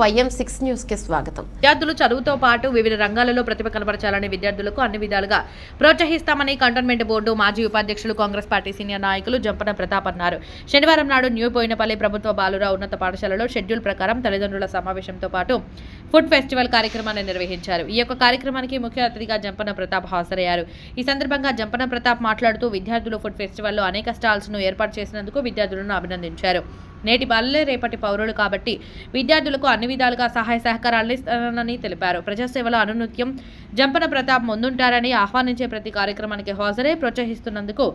YM six న్యూస్కి స్వాగతం. విద్యార్థులు చదువుతో పాటు వివిధ రంగాలలో ప్రతిభ కనబరచాలని విద్యార్థులకు అన్ని విధాలుగా ప్రోత్సహిస్తామని కంటోన్మెంట్ బోర్డు మాజీ ఉపాధ్యక్షులు కాంగ్రెస్ పార్టీ సీనియర్ నాయకులు జంపన ప్రతాప్ అన్నారు. శనివారం నాడు న్యూ పోయినపల్లి ప్రభుత్వ బాలుర ఉన్నత పాఠశాలలో షెడ్యూల్ ప్రకారం తల్లిదండ్రుల సమావేశంతో పాటు ఫుడ్ ఫెస్టివల్ కార్యక్రమాన్ని నిర్వహించారు. ఈ యొక్క కార్యక్రమానికి ముఖ్య అతిథిగా జంపన ప్రతాప్ హాజరయ్యారు. ఈ సందర్భంగా జంపన ప్రతాప్ మాట్లాడుతూ విద్యార్థులు ఫుడ్ ఫెస్టివల్లో అనేక స్టాల్స్ను ఏర్పాటు చేసినందుకు విద్యార్థులను అభినందించారు. నేటి బాలలే రేపటి పౌరులు కాబట్టి విద్యార్థులకు అన్ని విధాలుగా సహాయ సహకారాలు ఇస్తానని తెలిపారు. ప్రజాసేవలో అనునిత్యం జంపన ప్రతాప్ ముందుంటారని ఆహ్వానించే ప్రతి కార్యక్రమానికి హాజరై ప్రోత్సహిస్తున్నందుకు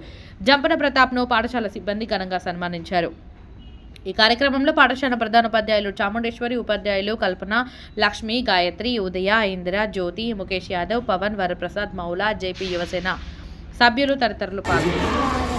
జంపన ప్రతాప్ను పాఠశాల సిబ్బంది ఘనంగా సన్మానించారు. ఈ కార్యక్రమంలో పాఠశాల ప్రధానోపాధ్యాయులు చాముండేశ్వరి ఉపాధ్యాయులు కల్పన లక్ష్మి గాయత్రి ఉదయ ఇందిర జ్యోతి ముఖేష్ యాదవ్ పవన్ వరప్రసాద్ మౌలా జేపీ యువసేన సభ్యులు తదితరులు పాల్గొన్నారు.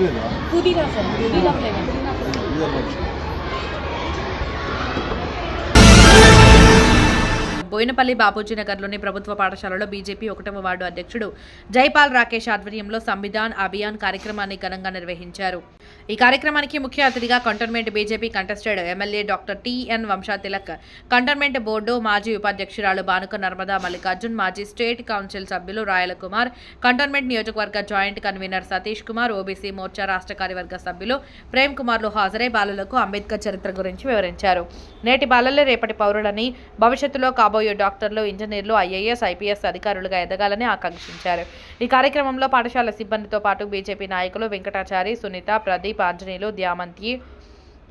되나? 급이라서, 급이라서 해가 끝났어. బోయినపల్లి బాపూజీ నగర్లోని ప్రభుత్వ పాఠశాలలో బీజేపీ ఒకటవ వార్డు అధ్యక్షుడు జైపాల్ రాకేష్ ఆధ్వర్యంలో సంవిధాన్ అభియాన్ కార్యక్రమాన్ని ఘనంగా నిర్వహించారు. ఈ కార్యక్రమానికి ముఖ్య అతిథిగా cantonment BJP contested MLA doctor TN Vamsha Tilak cantonment board మాజీ ఉపాధ్యక్షురాలు బానుక నర్మదా మల్లికార్జున్ మాజీ స్టేట్ కౌన్సిల్ సభ్యులు రాయల కుమార్ కంటోన్మెంట్ నియోజకవర్గ joint convener Satish Kumar OBC Morcha రాష్ట్ర కార్యవర్గ సభ్యులు ప్రేమ్ కుమార్లు హాజరై బాలులకు అంబేద్కర్ చరిత్ర గురించి వివరించారు. నేటి బాలలే రేపటి పౌరులని భవిష్యత్తులో కాబో కాబోయే డాక్టర్లు ఇంజనీర్లు ఐఏఎస్ ఐపీఎస్ అధికారులుగా ఎదగాలని ఆకాంక్షించారు. ఈ కార్యక్రమంలో పాఠశాల సిబ్బందితో పాటు బీజేపీ నాయకులు Venkatachari Sunitha Pradeep Anjaneyulu Dyamanthi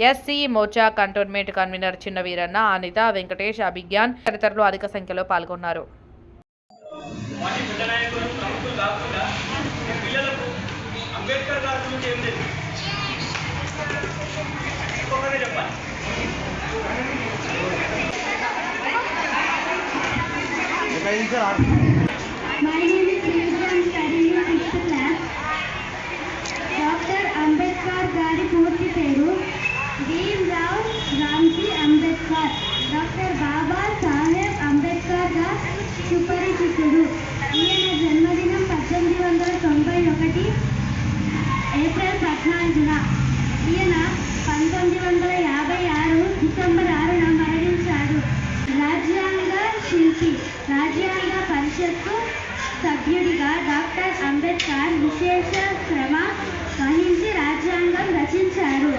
SC Morcha cantonment convener Chinna Veeranna Anitha Venkatesh Abhigyan తదితరులు అధిక సంఖ్యలో పాల్గొన్నారు. అంబేద్కర్ గారి గురించి ఏం లేదు My name is studying in sixth class. Doctor Ambedkar గారి పూర్తి పేరు భీమ్ రావ్ రామ్జీ అంబేద్కర్ డాక్టర్ బాబా సాహెబ్ అంబేద్కర్గా సుపరిచితుడు ఈయన జన్మదినం పద్దెనిమిది వందల తొంభై ఒకటి ఏప్రిల్ పద్నాలుగున. ఈయన పంతొమ్మిది వందల యాభై ఆరు డిసెంబర్ ఆరున మరణించాడు. రాజ్యాంగ శిల్పి. రాజ్యాంగ పరిషత్తు సభ్యుడిగా డాక్టర్ అంబేద్కర్ విశేష శ్రమ వహించి రాజ్యాంగం రచించారు.